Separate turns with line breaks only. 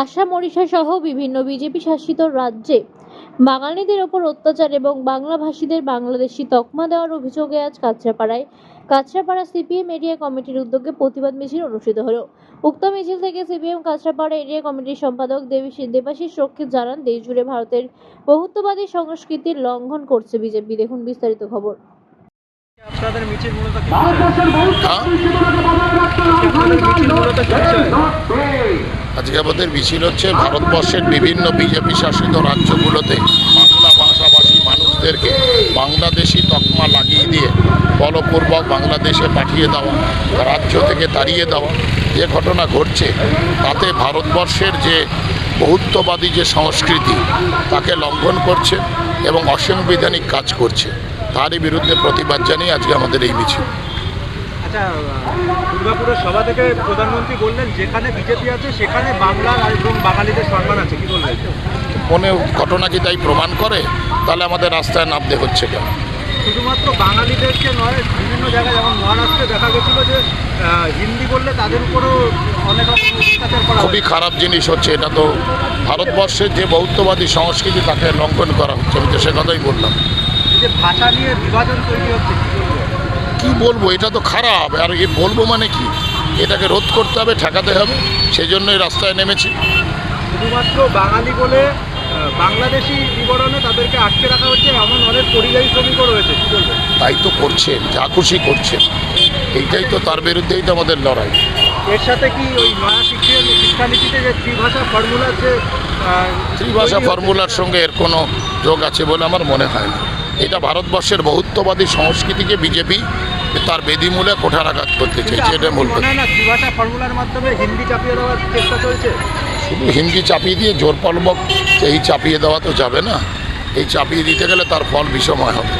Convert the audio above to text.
আসাম, ওড়িশা সহ বিভিন্ন বিজেপি শাসিত রাজ্যে বাঙালিদের ওপর অত্যাচার এবং বাংলাভাষীদের বাংলাদেশি তকমা দেওয়ার অভিযোগে আজ কাছড়াপাড়ায় কাছড়াপাড়া সিপিএম এরিয়া কমিটির উদ্যোগে প্রতিবাদ মিছিল অনুষ্ঠিত হল। উক্ত মিছিল থেকে সিপিএম কাছড়াপাড়া এরিয়া কমিটির সম্পাদক দেবী দেবাশিস রক্ষে জানান, দেশজুড়ে ভারতের বহুত্ববাদী সংস্কৃতির লঙ্ঘন করছে বিজেপি। দেখুন বিস্তারিত খবর।
আপনাদের মিছিল মূলত কি বিষয়?
হ্যাঁ? আজকে আমাদের মিছিল হচ্ছে ভারতবর্ষের বিভিন্ন বিজেপি শাসিত রাজ্যগুলোতে বাংলা ভাষাভাষী মানুষদেরকে বাংলাদেশি তকমা লাগিয়ে দিয়ে বলপূর্বক বাংলাদেশে পাঠিয়ে দেওয়া রাজ্য থেকে তাড়িয়ে দেওয়া যে ঘটনা ঘটছে তাতে ভারতবর্ষের যে বহুত্ববাদী যে সংস্কৃতি তাকে লঙ্ঘন করছে এবং অসাংবিধানিক কাজ করছে তারই বিরুদ্ধে প্রতিবাদ জানিয়ে আজকে আমাদের এই মিছিল।
আচ্ছা দুর্গাপুরের সভা থেকে প্রধানমন্ত্রী বললেন যেখানে বিজেপি আছে সেখানে বাংলার আর এবং বাঙালিদের সম্মান আছে। কি বলবেন?
মনে ঘটনা কি তাই প্রমাণ করে? তাহলে আমাদের রাস্তায় নামতে হচ্ছে কেন?
শুধুমাত্র বাঙালিদেরকে নয় বিভিন্ন জায়গায় যেমন মহারাষ্ট্রে দেখা গেছিল যে হিন্দি বললে তাদের উপরও অনেক রকম
খুবই খারাপ জিনিস হচ্ছে এটা তো ভারতবর্ষের যে বৌদ্ধবাদী সংস্কৃতি তাকে লঙ্ঘন করা হচ্ছে। আমি তো সে কথাই বললাম।
যে ভাষা নিয়ে বিভাজন তৈরি হচ্ছে কি
বলব? এটা তো খারাপ। আর এ বলব মানে কি? এটাকে রোধ করতে হবে ঠেকাতে হবে। সেই জন্যই রাস্তায় নেমেছি।
শুধুমাত্র বাঙালি বলে বাংলাদেশি বিবরণে তাদেরকে আটকে রাখা হচ্ছে এমন অনেক পরিযায়ী শ্রমিকও রয়েছে।
তাই তো করছেন যা খুশি করছেন এইটাই তো তার বিরুদ্ধেই তো আমাদের লড়াই।
এর সাথে কি ওই নয়া শিক্ষা শিক্ষানীতিতে যে ত্রিভাষা ফর্মুলার যে
ত্রিভাষা ফর্মুলার সঙ্গে এর কোনো যোগ আছে বলে আমার মনে হয় না। এটা ভারতবর্ষের বহুত্ববাদী সংস্কৃতিকে বিজেপি তার বেদিমূলে কোঠারাঘাত করতে চাইছে এটা মূল
ফর্মুলার মাধ্যমে হিন্দি চাপিয়ে দেওয়ার চেষ্টা চলছে।
শুধু হিন্দি চাপিয়ে দিয়ে জোর পলবক এই চাপিয়ে দেওয়া তো যাবে না এই চাপিয়ে দিতে গেলে তার ফল বিষময় হবে।